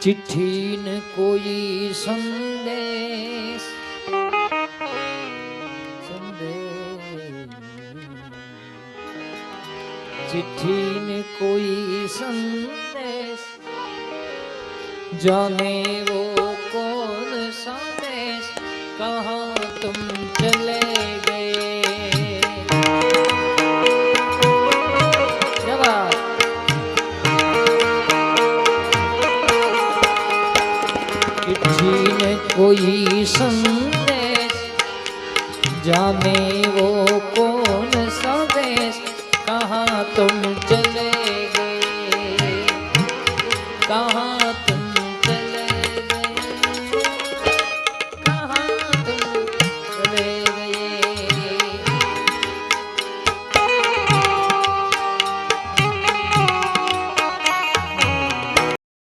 ચિઠ્ઠી ને કોઈ સંદેશ? ચિઠ્ઠી ને કોઈ સંદેશ? જાને વો કોણ સંદેશ? કહા તુમ ચલે किसी ने कोई संदेश जाने वो कौन संदेश कहाँ तुम चे?